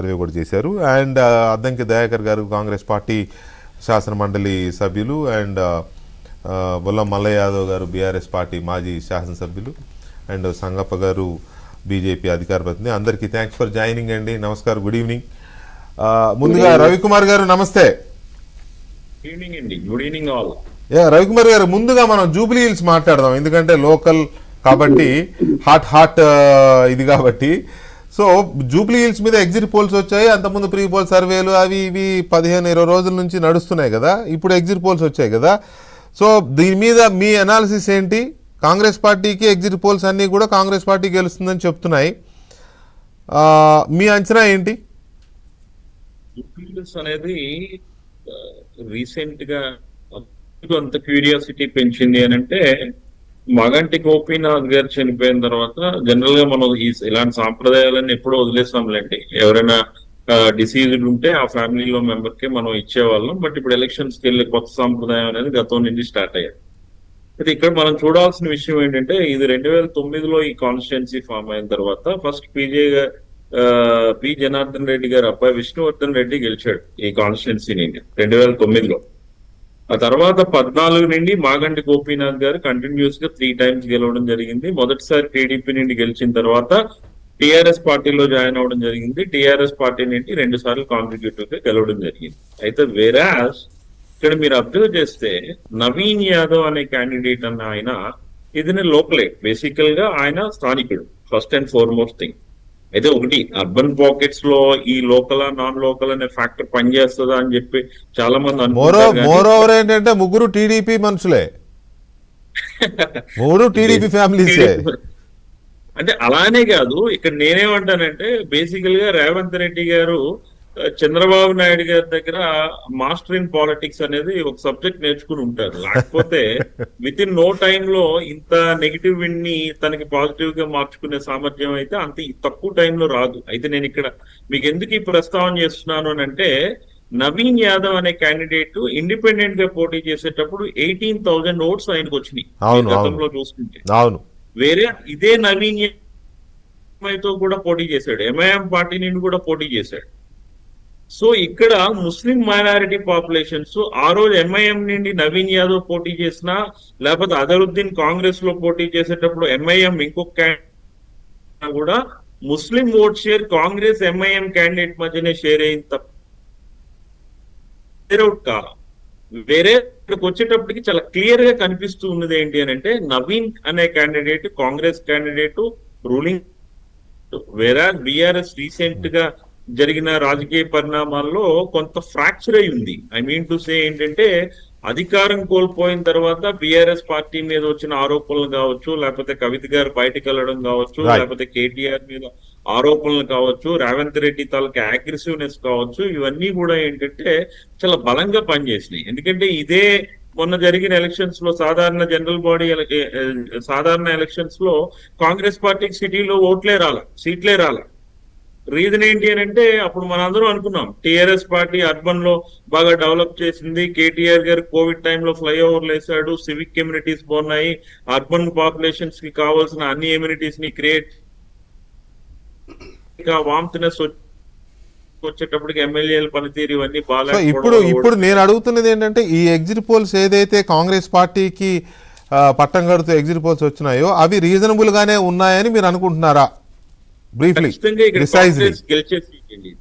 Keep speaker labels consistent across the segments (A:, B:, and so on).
A: Survey కూడా చేశారు. And Addanki Dayakar గారు కాంగ్రెస్ పార్టీ శాసన మండలి సభ్యులు అండ్ బొల్ల మల్లయ్య యాదవ్ గారు బీఆర్ఎస్ పార్టీ మాజీ శాసనసభ్యులు అండ్ సంగప్ప గారు బీజేపీ అధికార ప్రతినిధి. అందరికీ థ్యాంక్స్ ఫర్ జాయినింగ్ అండి. నమస్కారం. గుడ్ ఈవినింగ్ ముందుగా రవికుమార్ గారు నమస్తే.
B: ఈవినింగ్ అండి. గుడ్ ఈవినింగ్ ఆల్
A: యా రవికుమార్ గారు ముందుగా మనం జూబ్లీ హిల్స్ మాట్లాడదాం. ఎందుకంటే లోకల్ కాబట్టి హాట్ హాట్ ఇది కాబట్టి సో జూబ్లీ హిల్స్ మీద ఎగ్జిట్ పోల్స్ వచ్చాయి. అంతకుముందు ప్రీ పోల్ సర్వేలు అవి ఇవి పదిహేను ఇరవై రోజుల నుంచి నడుస్తున్నాయి కదా. ఇప్పుడు ఎగ్జిట్ పోల్స్ వచ్చాయి కదా. సో దీని మీద మీ అనాలిసిస్ ఏంటి? కాంగ్రెస్ పార్టీకి ఎగ్జిట్ పోల్స్ అన్నీ కూడా కాంగ్రెస్ పార్టీ గెలుస్తుందని చెప్తున్నాయి. మీ అంచనా ఏంటి?
B: అనేది రీసెంట్గా అంత క్యూరియాసిటీ పెంచింది అని అంటే మగంటి గోపీనాథ్ గారు చనిపోయిన తర్వాత జనరల్గా మనం ఈ ఇలాంటి సాంప్రదాయాలన్నీ ఎప్పుడో వదిలేస్తాంలేండి ఎవరైనా డిసీజ్డ్ ఉంటే ఆ ఫ్యామిలీలో మెంబర్కి మనం ఇచ్చేవాళ్ళం. బట్ ఇప్పుడు ఎలక్షన్స్కి వెళ్ళే కొత్త సాంప్రదాయం అనేది గతం నుంచి స్టార్ట్ అయ్యారు అయితే ఇక్కడ మనం చూడాల్సిన విషయం ఏంటంటే ఇది రెండు వేల తొమ్మిదిలో ఈ కాన్స్టిట్యున్సీ ఫామ్ అయిన తర్వాత first PJ P Janardhan Reddy garu అబ్బాయి విష్ణువర్ధన్ రెడ్డి గెలిచాడు ఈ కాన్స్టిట్యున్సీ నుండి రెండు వేల తొమ్మిదిలో. ఆ తర్వాత పద్నాలుగు నుండి మాగంటి గోపీనాథ్ గారు కంటిన్యూస్గా త్రీ టైమ్స్ గెలవడం జరిగింది. మొదటిసారి టీడీపీ నుండి గెలిచిన తర్వాత టిఆర్ఎస్ పార్టీలో జాయిన్ అవ్వడం జరిగింది. టిఆర్ఎస్ పార్టీ నుండి రెండు సార్లు కాన్స్టిట్యూటివ్గా గెలవడం జరిగింది. అయితే వేరాస్ ఇక్కడ మీరు అబ్జర్వ్ చేస్తే నవీన్ యాదవ్ అనే క్యాండిడేట్ అన్న ఆయన ఇది లోకలే బేసికల్గా ఆయన స్థానికుడు ఫస్ట్ అండ్ ఫార్మోస్ట్ థింగ్ అయితే ఒకటి అర్బన్ పాకెట్స్లో ఈ లోకల్ నాన్ లోకల్ అనే ఫ్యాక్టర్ పనిచేస్తుందా అని చెప్పి చాలా మంది అనుకుంటారు
A: ఏంటంటే ముగ్గురు టీడీపీ మనుషులే. మూడు టీడీపీ ఫ్యామిలీసే.
B: అంటే అలానే కాదు ఇక్కడ నేనేమంటానంటే బేసికల్గా రేవంత్ రెడ్డి గారు చంద్రబాబు నాయుడు గారి దగ్గర మాస్టర్ ఇన్ పాలిటిక్స్ అనేది ఒక సబ్జెక్ట్ నేర్చుకుని ఉంటారు. లేకపోతే విత్ ఇన్ నో టైమ్లో ఇంత నెగిటివ్ విన్ని తనకి పాజిటివ్గా మార్చుకునే సామర్థ్యం అయితే అంత తక్కువ టైంలో రాదు. అయితే నేను ఇక్కడ మీకు ఎందుకు ఈ ప్రస్తావన చేస్తున్నాను అని అంటే నవీన్ యాదవ్ అనే క్యాండిడేట్ ఇండిపెండెంట్గా పోటీ చేసేటప్పుడు ఎయిటీన్ థౌసండ్ ఓట్స్ ఆయనకు వచ్చినాయి. గతంలో చూసుకుంటే. వేరే ఇదే నవీన్తో కూడా పోటీ చేశాడు. ఎంఐఎం పార్టీ నుండి కూడా పోటీ చేశాడు. సో ఇక్కడ ముస్లిం మైనారిటీ పాపులేషన్స్ ఆ రోజు ఎంఐఎం నుండి నవీన్ యాదవ్ పోటీ చేసిన లేకపోతే అదరుద్దీన్ కాంగ్రెస్లో పోటీ చేసేటప్పుడు ఎంఐఎం ఇంకొక కూడా Muslim vote share Congress MIM candidate మధ్యనే షేర్ అయింది తప్ప అవుట్ వేరే ఇక్కడికి వచ్చేటప్పటికి చాలా క్లియర్గా కనిపిస్తూ ఉన్నది ఏంటి అని అంటే నవీన్ అనే క్యాండిడేట్ కాంగ్రెస్ క్యాండిడేట్ రూలింగ్ వేరే బిఆర్ఎస్ రీసెంట్గా జరిగిన రాజకీయ పరిణామాల్లో కొంత ఫ్రాక్చర్ అయి ఉంది. ఐ మీన్ టు సే ఏంటంటే అధికారం కోల్పోయిన తర్వాత బిఆర్ఎస్ పార్టీ మీద వచ్చిన ఆరోపణలు కావచ్చు లేకపోతే కవిత గారు బయటకు వెళ్ళడం కావచ్చు. లేకపోతే కేటీఆర్ మీద ఆరోపణలు కావచ్చు రేవంత్ రెడ్డి తాలూకా అగ్రెసివ్నెస్ కావచ్చు ఇవన్నీ కూడా ఏంటంటే చాలా బలంగా పనిచేసినాయి. ఎందుకంటే ఇదే మొన్న జరిగిన ఎలక్షన్స్లో సాధారణ జనరల్ బాడీ సాధారణ ఎలక్షన్స్లో కాంగ్రెస్ పార్టీకి సిటీలో ఓట్లే రాల సీట్లే రాల. రీజన్ ఏంటి అని అంటే అప్పుడు మనందరం అనుకున్నాం. టిఆర్ఎస్ పార్టీ అర్బన్లో బాగా డెవలప్ చేసింది. కేటీఆర్ గారు కోవిడ్ టైంలో ఫ్లైఓవర్లు వేసాడు సివిక్ కమ్యూనిటీస్ బాగున్నాయి. అర్బన్ పాపులేషన్స్కి కావాల్సిన అన్ని ఎమ్యూనిటీస్ని క్రియేట్ వామ్తినెస్ వచ్చేటప్పటికి ఎమ్మెల్యేల పనితీరు ఇవన్నీ బాగా
A: ఇప్పుడు ఇప్పుడు నేను అడుగుతున్నది ఏంటంటే ఈ ఎగ్జిట్ పోల్స్ ఏదైతే కాంగ్రెస్ పార్టీకి పట్టం కడుతూ ఎగ్జిట్ పోల్స్ వచ్చినాయో అవి రీజనబుల్ గానే ఉన్నాయని మీరు అనుకుంటున్నారా? బ్రీఫ్లీ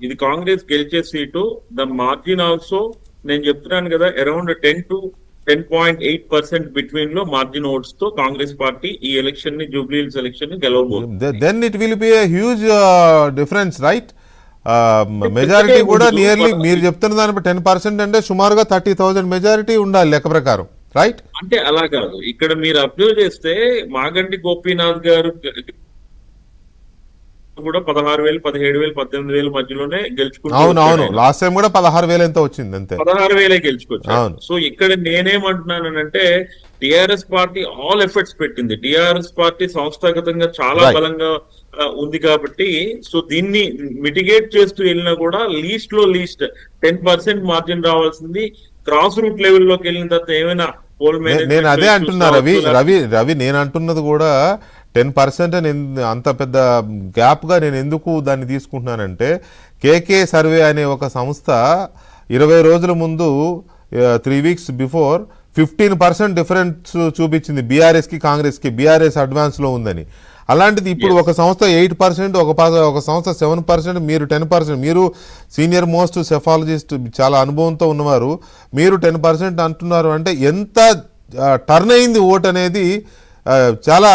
B: ఇది కాంగ్రెస్ గెలిచే సీటు. ద మార్జిన్ ఆల్సో నేను చెప్తున్నాను కదా around ten to ten point eight percent బిట్వీన్లో margin ఓట్స్తో కాంగ్రెస్ పార్టీ ఈ ఎలక్షన్ని జూబ్లీ హిల్స్ ఎలక్షన్ని గెలవబోతుంది
A: then it will be huge difference right majority కూడా. నియర్లీ మీరు చెప్తున్న దాని టెన్ పర్సెంట్ అంటే సుమారుగా థర్టీ థౌజండ్ మెజారిటీ ఉండాలి లెక్క ప్రకారం రైట్
B: అంటే అలా కాదు. ఇక్కడ మీరు అబ్జర్వ్ చేస్తే మాగంటి గోపీనాథ్ గారు కూడా పదహారు వేలు పదిహేడు వేలు పద్దెనిమిది వేల మధ్యలోనే గెలుచుకుంటూ
A: అవును అవును
B: వచ్చాడు ఆయన.
A: లాస్ట్ టైం కూడా పదహారు వేలు ఎంత వచ్చింది అంతే
B: పదహారు వేలే గెలుచుకొచ్చారు
A: అవును.
B: సో ఇక్కడ నేనేమంటున్నానంటే టిఆర్ఎస్ పార్టీ ఆల్ ఎఫర్ట్స్ పెట్టింది టిఆర్ఎస్ పార్టీ సంస్థాగతంగా చాలా. బలంగా ఉంది కాబట్టి సో దీన్ని మిటిగేట్ చేస్తూ వెళ్ళినా కూడా లీస్ట్లో లీస్ట్ టెన్ పర్సెంట్ మార్జిన్ రావాల్సింది క్రాస్ రూట్ లెవెల్లోకి వెళ్ళిన తర్వాత ఏమైనా
A: నేను అదే అంటున్నా రవి రవి రవి నేను అంటున్నది కూడా టెన్ పర్సెంట్ అంత పెద్ద గ్యాప్గా నేను ఎందుకు దాన్ని తీసుకుంటున్నానంటే కేకే సర్వే అనే ఒక సంస్థ ఇరవై రోజుల ముందు three weeks before fifteen percent difference చూపించింది బీఆర్ఎస్కి కాంగ్రెస్కి. బీఆర్ఎస్ అడ్వాన్స్లో ఉందని. అలాంటిది ఇప్పుడు ఒక సంస్థ ఎయిట్ పర్సెంట్ ఒక ఒక సంస్థ సెవెన్ పర్సెంట్ మీరు టెన్ పర్సెంట్. మీరు సీనియర్ మోస్ట్ సెఫాలజిస్ట్ చాలా అనుభవంతో ఉన్నవారు మీరు టెన్ పర్సెంట్ అంటున్నారు అంటే ఎంత టర్న్ అయింది ఓట్ అనేది చాలా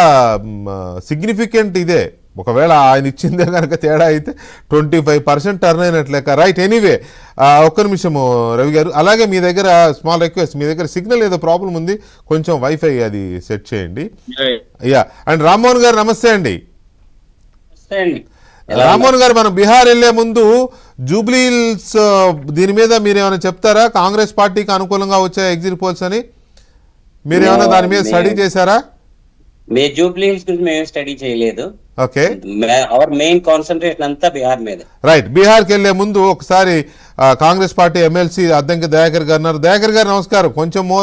A: సిగ్నిఫికెంట్ ఇదే. ఒకవేళ ఆయన ఇచ్చిందే కనుక తేడా అయితే ట్వంటీ ఫైవ్ పర్సెంట్ టర్న్ అయినట్లేక రైట్ ఎనీవే. ఒక్క నిమిషము రవి గారు. అలాగే మీ దగ్గర స్మాల్ రిక్వెస్ట్ మీ దగ్గర సిగ్నల్ ఏదో ప్రాబ్లం ఉంది కొంచెం వైఫై అది సెట్ చేయండి. యా అండ్ రామ్మోహన్ గారు నమస్తే అండి.
C: నమస్తే అండి.
A: రామ్మోహన్ గారు మనం బీహార్ వెళ్ళే ముందు జూబ్లీహిల్స్ దీని మీద మీరు ఏమైనా చెప్తారా? కాంగ్రెస్ పార్టీకి అనుకూలంగా వచ్చే ఎగ్జిట్ పోల్స్ అని? మీరు ఏమైనా దాని మీద స్టడీ చేశారా?
C: మే జూబ్లీ హిల్స్ గురించి మేము స్టడీ చేయలేదు.
A: ఓకే.
C: అవర్ మెయిన్ కాన్సన్ట్రేషన్ అంతా బీహార్ మీద.
A: రైట్. బీహార్కి వెళ్ళే ముందు ఒకసారి కాంగ్రెస్ పార్టీ ఎమ్మెల్సీ అద్దంకి దయాకర్ గారు ఉన్నారు. దయాకర్ గారు నమస్కారం. కొంచెం